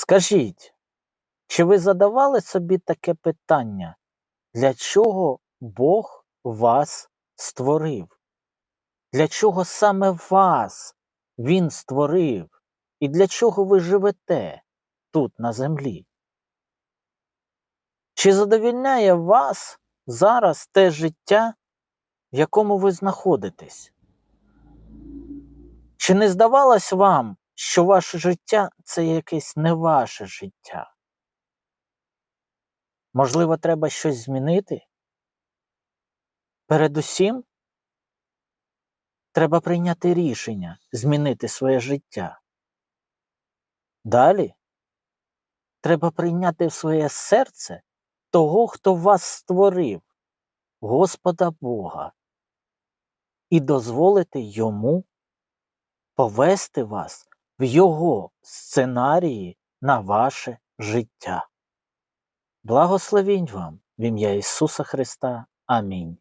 Скажіть, чи ви задавали собі таке питання, для чого Бог вас створив? Для чого саме вас Він створив? І для чого ви живете тут, на землі? Чи задовільняє вас зараз те життя, в якому ви знаходитесь? Чи не здавалось вам, що ваше життя це якесь не ваше життя? Можливо, треба щось змінити? Передусім, треба прийняти рішення змінити своє життя. Далі треба прийняти в своє серце того, хто вас створив, Господа Бога, і дозволити йому повести вас в Його сценарії на ваше життя. Благословінь вам в ім'я Ісуса Христа. Амінь.